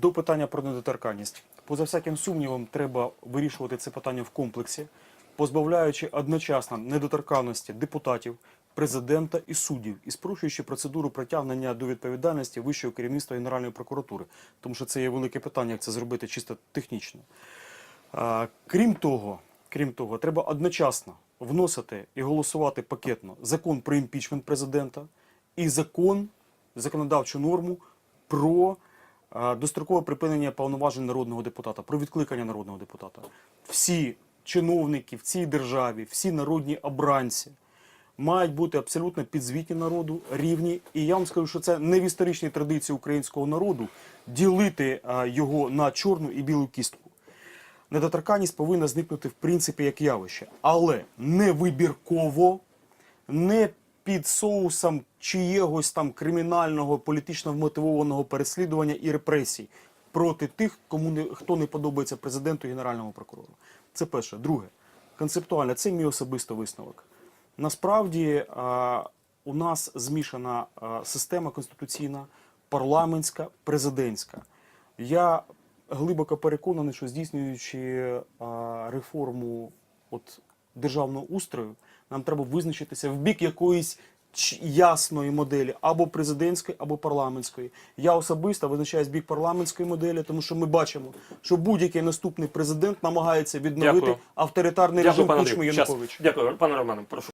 До питання про недоторканність. Поза всяким сумнівом, треба вирішувати це питання в комплексі, позбавляючи одночасно недоторканності депутатів, президента і суддів, і спрощуючи процедуру притягнення до відповідальності вищого керівництва Генеральної прокуратури, тому що це є велике питання, як це зробити чисто технічно. Крім того, крім того, треба одночасно вносити і голосувати пакетно закон про імпічмент президента і закон, законодавчу норму про дострокове припинення повноважень народного депутата, про відкликання народного депутата. Всі чиновники в цій державі, всі народні обранці мають бути абсолютно підзвітні народу, рівні. І я вам скажу, що це не в історичній традиції українського народу ділити його на чорну і білу кістку. Недоторканність повинна зникнути в принципі як явище, але не вибірково, не під соусом чиєгось там кримінального політично вмотивованого переслідування і репресій проти тих, кому не хто не подобається президенту і генеральному прокурору. Це перше. Друге, концептуально, це мій особистий висновок. Насправді а, у нас змішана а, система конституційна, парламентська, президентська. Я глибоко переконаний, що здійснюючи а, реформу от, державного устрою, нам треба визначитися в бік якоїсь ясної моделі або президентської, або парламентської. Я особисто визначаюсь в бік парламентської моделі, тому що ми бачимо, що будь-який наступний президент намагається відновити Дякую. авторитарний Дякую, режим пане Кучми Щас. Януковича. Дякую, пане Романе. Прошу.